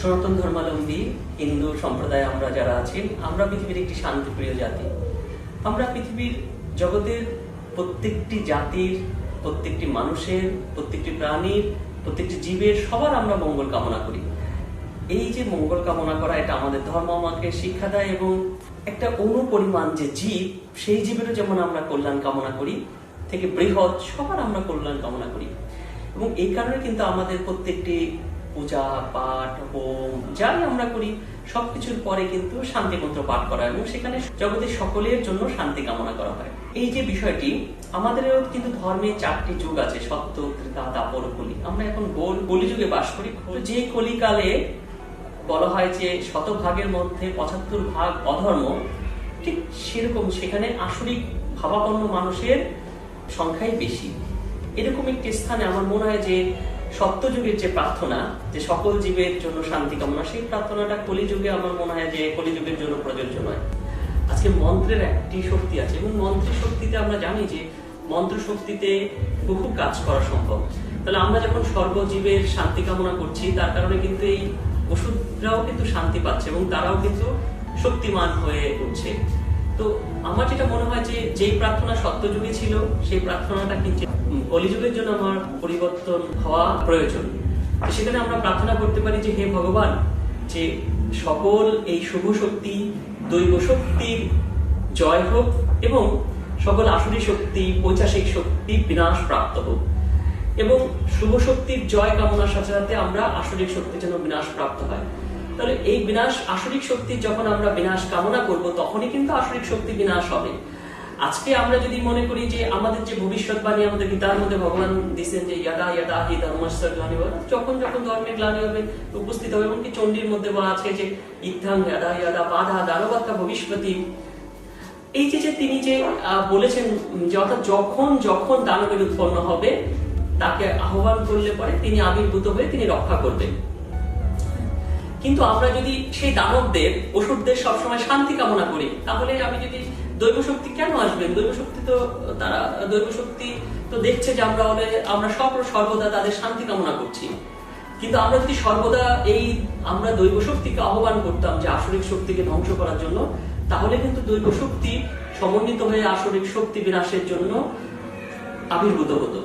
সনাতন ধর্মাবলম্বী হিন্দু সম্প্রদায় আমরা যারা আছি, আমরা পৃথিবীর একটি শান্তিপ্রিয় জাতি। আমরা পৃথিবীর জগতের প্রত্যেকটি জাতির, প্রত্যেকটি মানুষের, প্রত্যেকটি প্রাণীর, প্রত্যেকটি জীবের সবার আমরা মঙ্গল কামনা করি। এই যে মঙ্গল কামনা করা, এটা আমাদের ধর্ম, আমাকে শিক্ষা দেয় এবং একটা অনুপরিমাণ যে জীব, সেই জীবেরও যেমন আমরা কল্যাণ কামনা করি, থেকে বৃহৎ সবার আমরা কল্যাণ কামনা করি। এবং এই কারণে কিন্তু আমাদের প্রত্যেকটি পূজা, পাঠ, হোম, যাই আমরা করি, সবকিছুর পরে কিন্তু শান্তি মন্ত্র পাঠ করা এবং সেখানে জগতের সকলের জন্য শান্তি কামনা করা হয়। এই যে বিষয়টি, আমাদেরও কিন্তু ধর্মে চারটি যুগ আছে সত্য ত্রিতা দাপর কলি। আমরা এখন গোল কলিযুগে বাস করি। যে কলিকালে বলা হয় যে শতভাগের মধ্যে পঁচাত্তর ভাগ অধর্ম, ঠিক সেরকম সেখানে আসরিক ভাবাপন্ন মানুষের সংখ্যাই বেশি। এরকম একটি স্থানে আমার মনে হয় যে সত্যযুগের যে প্রার্থনা, যে সকল জীবের জন্য শান্তি কামনা, সেই প্রার্থনাটা কলিযুগে আমার মনে হয় যে কলিযুগের জন্য প্রযোজ্য নয়। আজকে মন্ত্রের একটি শক্তি আছে এবং মন্ত্রের শক্তিতে আমরা জানি যে মন্ত্র শক্তিতে বহু কাজ করা সম্ভব। তাহলে আমরা যখন সর্বজীবের শান্তি কামনা করছি, তার কারণে কিন্তু এই ওষুধরাও কিন্তু শান্তি পাচ্ছে এবং তারাও কিন্তু শক্তিমান হয়ে উঠছে। তো আমার যেটা মনে হয় যে যেই প্রার্থনা সত্যযুগে ছিল, সেই প্রার্থনাটা কিন্তু কলিযুগের জন্য আমার পরিবর্তন হওয়া প্রয়োজন। সেখানে আমরা প্রার্থনা করতে পারি যে, হে ভগবান, যে সকল এই শুভ শক্তি, দৈব শক্তির জয় হোক এবং সকল আসুরি শক্তি পৈচাসিক শক্তি বিনাশ প্রাপ্ত হোক। এবং শুভ শক্তির জয় কামনার সাথে সাথে আমরা আসরিক শক্তির জন্য বিনাশ প্রাপ্ত হয়। এই বিনাশ, আসরিক শক্তির যখন আমরা বিনাশ কামনা করব, তখনই কিন্তু আসরিক শক্তি বিনাশ হবে। আজকে আমরা যদি মনে করি যে আমাদের যে ভবিষ্যৎবাণী আমাদের গীতার মধ্যে ভগবান দিচ্ছেন যে ইয়াদা ইয়াদা, হি ধর্মস্য গ্লানি হবে যখন যখন ধর্মের গ্লানি হবে, উপস্থিত হবে, এমনকি চণ্ডীর মধ্যে বলা আছে যে ইত্থাং ইয়াদা ইয়াদা, বাধা দানবাক্কা ভবিষ্যতি। এই যে যে তিনি যে বলেছেন যে অর্থাৎ যখন যখন দানবের উৎপন্ন হবে, তাকে আহ্বান করলে পরে তিনি আবির্ভূত হয়ে তিনি রক্ষা করবেন। কিন্তু আমরা যদি সেই দানবদের অসুরদের সবসময় শান্তি কামনা করি, তাহলে আমি যদি দৈব শক্তি কেন আসবেন দৈব শক্তি তো তারা, দৈব শক্তি তো দেখছে যে আমরা আমরা সব সর্বদা তাদের শান্তি কামনা করছি। কিন্তু আমরা যদি সর্বদা এই আমরা দৈব শক্তিকে আহ্বান করতাম যে আসরিক শক্তিকে ধ্বংস করার জন্য, তাহলে কিন্তু দৈব শক্তি সমন্বিত হয়ে আসরিক শক্তি বিনাশের জন্য আবির্ভূত হতো।